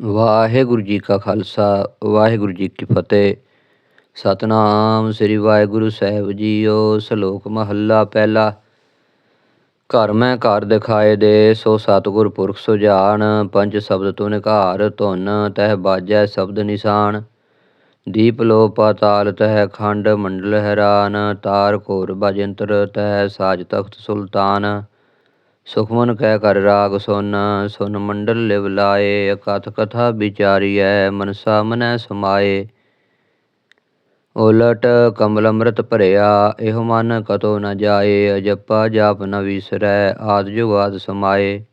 ਵਾਹਿਗੁਰੂ ਜੀ ਕਾ ਖਾਲਸਾ, ਵਾਹਿਗੁਰੂ ਜੀ ਕੀ ਫਤਿਹ। ਸਤਨਾਮ ਸ੍ਰੀ ਵਾਹਿਗੁਰੂ ਸਾਹਿਬ ਜੀਓ, ਸ਼ਲੋਕ ਮਹੱਲਾ ਪਹਿਲਾ। ਘਰ ਮੈਂ ਘਰ ਦਿਖਾਏ ਦੇ, ਸੋ ਸਤਿਗੁਰ ਪੁਰਖ ਸੁਜਾਨ ਪੰਜ ਸ਼ਬਦ ਤੁਨ ਘਾਰ ਧੁਨ, ਤਹਿ ਬਾਜੈ ਸ਼ਬਦ ਨਿਸ਼ਾਨ। ਦੀਪ ਲੋ ਪਾਤਾਲ, ਤਹਿ ਖੰਡ ਮੰਡਲ ਹੈਰਾਨ। ਤਾਰ ਘੋਰ ਬਜੰਤਰ ਤਹਿ ਸਾਜ ਤਖਤ ਸੁਲਤਾਨ। ਸੁਖਮਨ ਕਹਿ ਕਰ ਰਾਗ ਸੁਨ ਸੁਨ ਮੰਡਲ ਲਿਵ ਲਾਏ, ਅਕਥ ਕਥਾ ਵਿਚਾਰੀਐ, ਮਨਸਾ ਮਨੈ ਸਮਾਏ। ਉਲਟ ਕਮਲ ਅੰਮ੍ਰਿਤ ਭਰਿਆ, ਇਹੋ ਮਨ ਕਤੋ ਨ ਜਾਏ, ਅਜਪਾ ਜਾਪ ਨ ਵਿਸਰੈ, ਆਦ ਜੁਗਾਦ ਸਮਾਏ।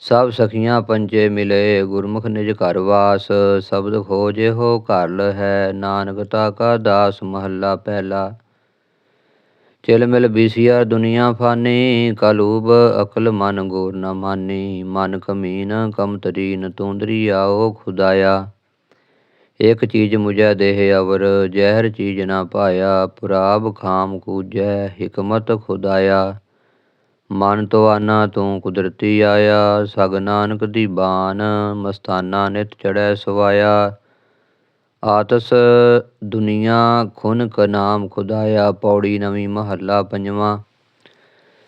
ਸਭ ਸਖੀਆਂ ਪੰਚੇ ਮਿਲੇ, ਗੁਰਮੁਖ ਨਿਜ ਘਰ ਵਾਸ, ਸ਼ਬਦ ਖੋਜੇ ਹੋ ਘਰ ਹੈ ਨਾਨਕ ਤਾ ਕਾ ਦਾਸ ਮਹੱਲਾ ਪਹਿਲਾ। ਚਿਲ ਮਿਲ ਬੀਸੀਆ ਦੁਨੀਆ ਫਾਨੀ, ਕਲੂਬ ਅਕਲ ਮਨ ਗੋਰ ਨ ਮਾਨੀ, ਮਨ ਕਮੀਨ ਕਮ ਤਰੀਨ ਤੂੰਦਰੀ ਆਓ ਖੁਦਾਇਆ। ਇਕ ਚੀਜ਼ ਮੁਝੈ ਦੇਹ ਅਵਰ, ਜ਼ਹਿਰ ਚੀਜ਼ ਨਾ ਪਾਇਆ, ਪੁਰਾਬ ਖਾਮ ਕੂਜੈ ਹਿਕਮਤ ਖੁਦਾਇਆ। ਮਨ ਤੋਂ ਆਨਾ ਤੂੰ ਕੁਦਰਤੀ ਆਇਆ, ਸਗ ਨਾਨਕ ਦੀ ਬਾਨ, ਮਸਤਾਨਾ ਨਿਤ ਚੜੈ ਸਵਾਇਆ। ਆਤਸ ਦੁਨੀਆ ਖੁਨ ਕ ਨਾਮ ਖੁਦਾਇਆ, ਪੌੜੀ ਨਵੀਂ ਮਹੱਲਾ ਪੰਜਵਾਂ।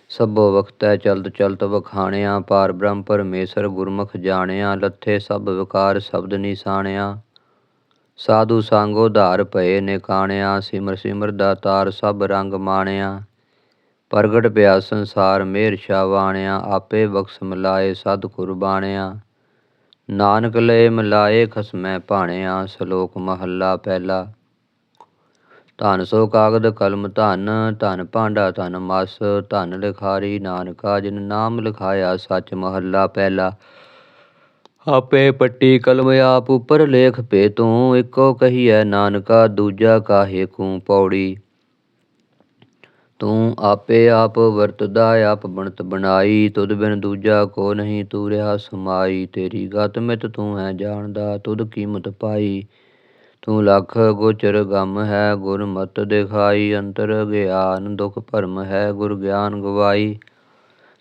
ਸਭੋ ਵਖਤੈ ਚਲਤ ਚਲਤ ਵਖਾਣਿਆ ਪਾਰ ਬ੍ਰਹਮ ਪਰਮੇਸ਼ਰ ਗੁਰਮੁਖ ਜਾਣਿਆ, ਲੱਥੇ ਸਭ ਵਿਕਾਰ ਸ਼ਬਦ ਨਿਸ਼ਾਣਿਆ। ਸਾਧੂ ਸੰਗ ਉਧਾਰ ਭਏ ਨੇ ਸਿਮਰ ਸਿਮਰ ਦਾਤਾਰ ਸਭ ਰੰਗ ਮਾਣਿਆ। ਪ੍ਰਗਟ ਪਿਆ ਸੰਸਾਰ ਮੇਰ ਛਾਵਾਣਿਆ, ਆਪੇ ਬਖਸ਼ ਮਿਲਾਏ ਸਤ ਕੁਰਬਾਣਿਆ ਨਾਨਕ ਲਏ ਮਲਾਏ ਖਸਮੈ ਭਾਣਿਆ, ਸ਼ਲੋਕ ਮਹੱਲਾ ਪਹਿਲਾ। ਧਨ ਸੋ ਕਾਗਦ ਕਲਮ ਧਨ ਧਨ ਭਾਂਡਾ ਧਨ ਮਸ, ਧਨ ਲਿਖਾਰੀ ਨਾਨਕਾ, ਜਿਨ ਨਾਮ ਲਿਖਾਇਆ ਸੱਚ ਮਹੱਲਾ ਪਹਿਲਾ। ਆਪੇ ਪੱਟੀ ਕਲਮ ਆਪ ਉਪਰ ਲੇਖ ਪੇ ਤੂੰ ਇੱਕੋ ਕਹੀਐ ਨਾਨਕਾ, ਦੂਜਾ ਕਾਹੇ ਕੂ ਪੌੜੀ। ਤੂੰ ਆਪੇ ਆਪ ਵਰਤਦਾ, ਆਪ ਬਣਤ ਬਣਾਈ। ਤੁਧ ਬਿਨ ਦੂਜਾ ਕੋ ਨਹੀਂ ਤੂੰ ਰਿਹਾ ਸਮਾਈ। ਤੇਰੀ ਗਤ ਮਿਤ ਤੂੰ ਹੈ ਜਾਣਦਾ, ਤੁਧ ਕੀਮਤ ਪਾਈ। ਤੂੰ ਲਖ ਗੋਚਰ ਗਮ ਹੈ, ਗੁਰ ਮਤ ਦਿਖਾਈ। ਅੰਤਰ ਗਿਆਨ ਦੁਖ ਭਰਮ ਹੈ, ਗੁਰ ਗਿਆਨ ਗਵਾਈ।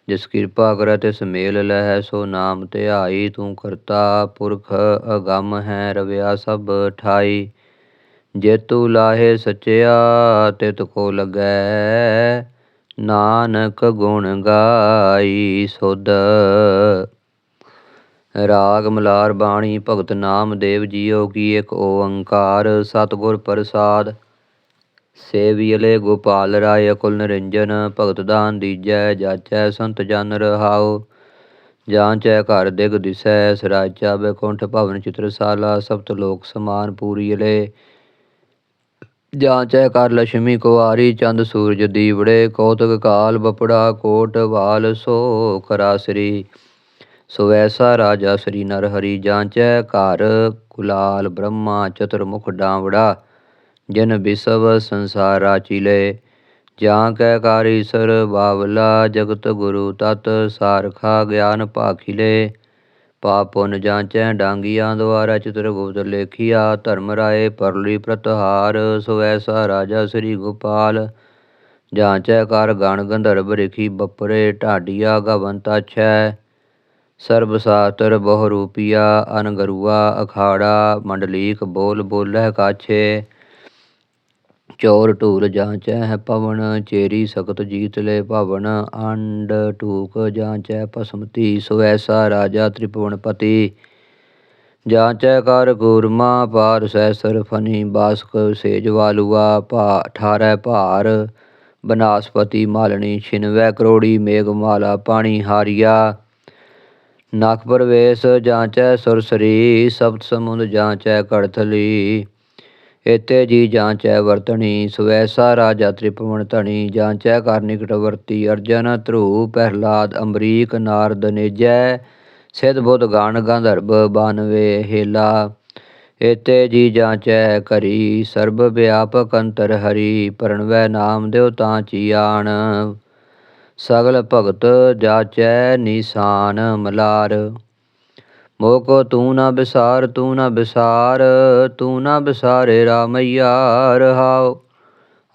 ਜਿਸ ਕਿਰਪਾ ਕਰੈ ਤਿਸ ਮੇਲ ਲਹੈ, ਸੋ ਨਾਮ ਧਿਆਈ। ਤੂੰ ਕਰਤਾ ਪੁਰਖ ਅਗੰਮ ਹੈ, ਰਵਿਆ ਸਭ ਠਾਈ। ਜੇ ਤੂੰ ਲਾਹੇ ਸਚਿਆ ਤਿਤ ਕੋ ਲਗੈ, ਨਾਨਕ ਗੁਣ ਗਾਈ ਸੁਧ। ਰਾਗ ਮਲਾਰ ਬਾਣੀ ਭਗਤ ਨਾਮਦੇਵ ਜੀਓ ਕੀ ਇੱਕ ਓੰਕਾਰ ਸਤਿਗੁਰ ਪ੍ਰਸਾਦ। ਸੇਵੀਲੇ ਗੋਪਾਲ ਰਾਏ ਅਕੁਲ ਨਿਰੰਜਨ, ਭਗਤ ਦਾਨ ਦੀਜੈ, ਜਾਚੈ ਸੰਤ ਜਨ ਰਹਾਉ। ਜਾਂਚੈ ਘਰ ਦਿਗ ਦਿਸੈ, ਸਰਾਚਾ ਬੈਕੁੰਠ ਭਵਨ ਚਿਤਰਸਾਲਾ, ਸਪਤ ਲੋਕ ਸਮਾਨ ਪੂਰੀਲੇ ਜਾਂਚੈ ਕਰ ਲక్ష్ਮੀ ਕੁਵਾਰੀ ਚੰਦ ਸੂਰਜ ਦੀਵੜੇ, ਕੌਤਕ ਕਾਲ ਬਪੜਾ, ਕੋਟ ਵਾਲ ਸੋ ਕਰਾਸਰੀ ਸੋ ਐਸਾ ਰਾਜਾ ਸ੍ਰੀ ਨਰ ਹਰੀ ਜਾਂਚੈ ਘਰ, ਕੁਲਾਲ ਬ੍ਰਹਮਾ ਚਤੁਰਮੁਖ ਡਾਂਵੜਾ। ਜਨ ਬਿਸਵ ਸੰਸਾਰ ਰਾਚੀਲੇ ਜਾਂ ਕੈ ਕਾਰੀਸਰ ਬਾਵਲਾ, ਜਗਤ ਗੁਰੂ ਤਤ, ਸਾਰਖਾ ਗਿਆਨ ਭਾਖਿਲੇ। ਪਾਪ ਪੁਨ ਜਾਂਚੈ ਡਾਂਗੀਆਂ ਦੁਆਰਾ ਚਿਤਰ ਗੁਪਤ ਲੇਖਿਆ, ਧਰਮ ਰਾਏ ਪਰਲੀ ਪ੍ਰਤਹਾਰ ਸੋ ਐਸਾ ਰਾਜਾ ਸ੍ਰੀ ਗੋਪਾਲ। ਜਾਂਚੈ ਕਰ ਗਣ ਗੰਧਰਵ ਰਿਖੀ ਬਪਰੇ, ਢਾਡੀਆ ਗਵੰਤਾ ਛੈ। ਸਰਬ ਸਾਤਰ ਬਹੁ ਰੂਪੀਆ ਅਨਗਰੂਆ ਅਖਾੜਾ, ਮੰਡਲੀਕ ਬੋਲ ਬੋਲਹਿ ਕਾਛੇ। ਚੋਰ ਢੂਲ ਜਾਂਚੈ ਪਵਨ, ਚੇਰੀ ਸਖਤ ਜੀਤ ਲੈ ਭਵਨ, ਅੰਡ ਟੂਕ ਜਾਂਚੈ ਪਸਮਤੀ ਸੋ ਐਸਾ ਰਾਜਾ ਤ੍ਰਿਪਵਨਪਤੀ ਜਾਂਚੈ ਕਰ ਗੂਰਮਾ ਪਾਰ ਸੈਸਰ ਫਨੀ ਬਾਸਕ ਸੇਜ ਵਾਲੂਆ ਭਾ 18 ਭਾਰ। ਬਨਾਸਪਤੀ ਮਾਲਣੀ, ਛਿਨਵੈ ਕਰੋੜੀ ਮੇਘਮਾਲਾ ਪਾਣੀ ਹਾਰੀਆ। ਨਖ ਪਰਵੇਸ਼, ਜਾਂਚੈ ਸੁਰਸਰੀ ਸਬਤ ਸਮੁੰਦ ਜਾਂਚੈ ਕੜਥਲੀ। ਏਤੇ ਜੀ ਜਾਂਚੈ ਵਰਤਣੀ ਸਵੈਸਾ ਰਾਜਾ ਤ੍ਰਿਪਵਨ ਧਣੀ ਜਾਂਚੈ ਕਰ ਨਿਕਟ ਵਰਤੀ, ਅਰਜਨ ਧਰੂ ਪਹਿਲਾਦ ਅੰਬਰੀਕ, ਨਾਰਦ, ਨੇਜੈ, ਸਿਧ ਬੁੱਧ ਗਾਨ ਗੰਧਰਬ, ਬਾਨਵੇ, ਹੇਲਾ। ਏਤੇ ਜੀ ਜਾਂਚੈ ਕਰੀ, ਸਰਬ ਵਿਆਪਕ ਅੰਤਰ ਹਰੀ, ਪਰਣਵੈ ਨਾਮ ਦਿਓ ਤਾਂ ਚੀਆਣ। ਸਗਲ ਭਗਤ ਜਾਚੈ ਨਿਸ਼ਾਨ, ਮਲਾਰ। ਮੋਕੋ ਤੂੰ ਨਾ ਬਿਸਾਰ, ਤੂੰ ਨਾ ਬਿਸਾਰ, ਤੂੰ ਨਾ ਵਿਸਾਰੇ ਰਾਮਈਆ ਰਹਾਓ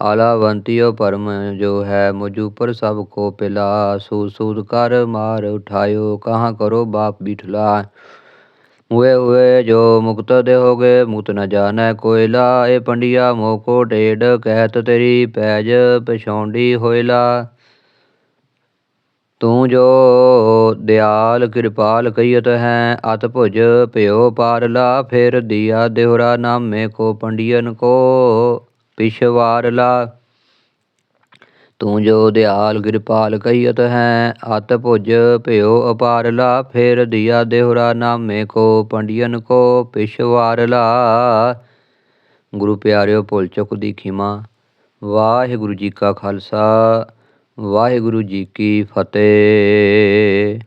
ਆਲਾਵੰਤਿਓ ਪਰਮ ਜੋ ਹੈ, ਮੁਝ ਪਰ ਸਭ ਕੋ ਪਿਲਾ। ਸੂ ਸੂਦ ਕਰ ਮਾਰ ਉਠਾਇਓ, ਕਹਾਂ ਕਰੋ ਬਾਪ ਬਿਠਲਾ। ਹੋਏ ਹੋਏ ਜੋ ਮੁਕਤ ਦੇ ਹੋਗੇ ਮੁਕਤ ਨ ਜਾਣੈ ਕੋਇਲਾ। ਏ ਪੰਡਿਆ ਮੋਕੋ ਢੇਡ ਕਹਿਤ ਤੇਰੀ ਪੈਜ ਪਛੌਂਡੀ ਹੋਇਲਾ। ਤੂੰ ਜੋ ਦਿਆਲ ਕਿਰਪਾਲ ਕਹੀਤ ਹੈ, ਅਤ ਭੁਜ ਭਿਓ ਪਾਰਲਾ ਫਿਰ ਦੀਆ ਦੇਹੁਰਾ ਨਾਮੇ ਕੋ ਪੰਡੀਅਨ ਕੋ ਪਿਛਵਾਰਲਾ ਤੂੰ ਜੋ ਦਿਆਲ ਕਿਰਪਾਲ ਕਹੀਤ ਹੈ, ਅਤ ਭੁਜ ਭਇਓ ਅਪਾਰਲਾ ਫਿਰ ਦੀਆ ਦੇਹੁਰਾ ਨਾਮੇ ਕੋ ਪੰਡੀਅਨ ਕੋ ਪਿਛਵਾਰਲਾ ਗੁਰੂ ਪਿਆਰਿਓ, ਭੁੱਲ ਚੁੱਕ ਦੀ ਖਿਮਾ। ਵਾਹਿਗੁਰੂ ਜੀ ਕਾ ਖਾਲਸਾ। ਵਾਹਿਗੁਰੂ ਜੀ ਕੀ ਫਤਿਹ।